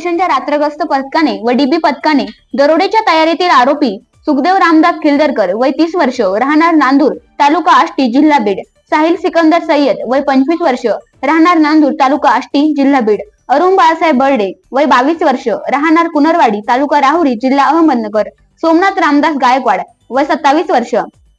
स्टेशनच्या रात्रगस्त पथकाने व डीबी पथकाने दरोडेच्या तयारीतील आरोपी सुखदेव रामदास खिल्दरकर वय तीस वर्ष राहणार नांदूर तालुका आष्टी जिल्हा बीड साहिल सिकंदर सय्यद वय पंचवीस वर्ष राहणार नांदूर तालुका आष्टी जिल्हा बीड अरुण बाळासाहेब बर्डे वय बावीस वर्ष राहणार कुनरवाडी तालुका राहुरी जिल्हा अहमदनगर सोमनाथ रामदास गायकवाड वय सत्तावीस वर्ष.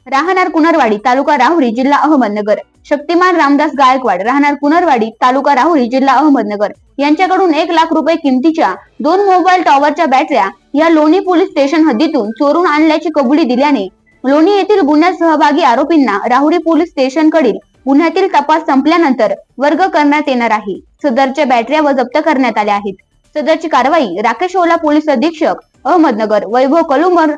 राहणार कुनरवाडी तालुका राहुरी जिल्हा अहमदनगर. शक्तिमान रामदास गायकवाड राहणार कुनरवाडी तालुका राहुरी जिल्हा अहमदनगर. यांच्याकडून एक लाख रुपये किमतीच्या दोन मोबाईल टॉवरच्या बॅटऱ्या या लोणी पोलीस स्टेशन हद्दीतून चोरून आणल्याची कबुली दिल्याने लोणी येथील गुन्ह्यात सहभागी आरोपींना राहुरी पोलीस स्टेशनकडील गुन्ह्यातील तपास संपल्यानंतर वर्ग करण्यात येणार आहे. सदरच्या बॅटऱ्या व जप्त करण्यात आल्या आहेत. सदरची कारवाई राकेश ओला पोलीस अधीक्षक अहमदनगर वैभव कलुमर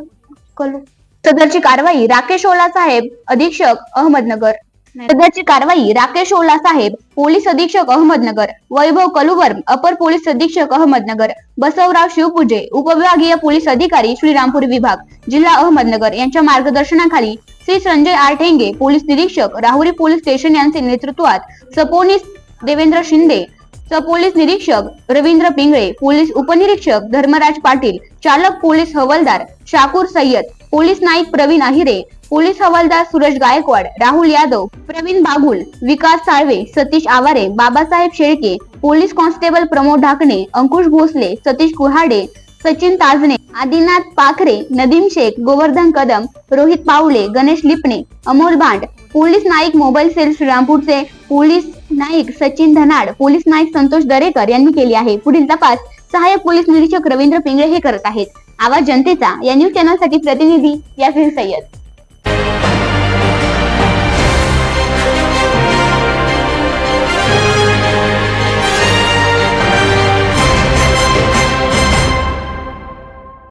कलु सदरची कारवाई राकेश ओला साहेब अधीक्षक अहमदनगर. सदरची कारवाई राकेश ओला साहेब पोलीस अधीक्षक अहमदनगर. वैभव कलुवर्म अपर पोलीस अधीक्षक अहमदनगर. बसवराव शिवपूजे उपविभागीय पोलीस अधिकारी श्रीरामपूर विभाग जिल्हा अहमदनगर यांच्या मार्गदर्शनाखाली श्री संजय आर ठेंगे पोलीस निरीक्षक राहुरी पोलीस स्टेशन यांचे नेतृत्वात सपोनीस देवेंद्र शिंदे पोलीस निरीक्षक रवींद्र पिंगळे पोलीस उपनिरीक्षक धर्मराज पाटील चालक पोलीस हवालदार शाकूर सय्यद पोलीस नाईक प्रवीण अहिरे पोलीस हवालदार सुरेश गायकवाड राहुल यादव प्रवीण बागुल विकास साळवे सतीश आवारे बाबासाहेब शेळके पोलीस कॉन्स्टेबल प्रमोद ढाकणे अंकुश भोसले सतीश कुहाडे सचिन ताजने आदिनाथ पाखरे नदीम शेख गोवर्धन कदम रोहित पावले Ganesh Lipane Amol Bhand police Naik mobile cell श्रीरामपूरचे पोलीस नाईक सचिन धनाड पोलीस नाईक संतोष दरेकर यांनी केली आहे. पुढील तपास सहाय्यक पोलीस निरीक्षक रवींद्र पिंगळे हे करत आहेत. आवाज जनतेचा या न्यूज चॅनलसाठी प्रतिनिधी यासिर सय्यद.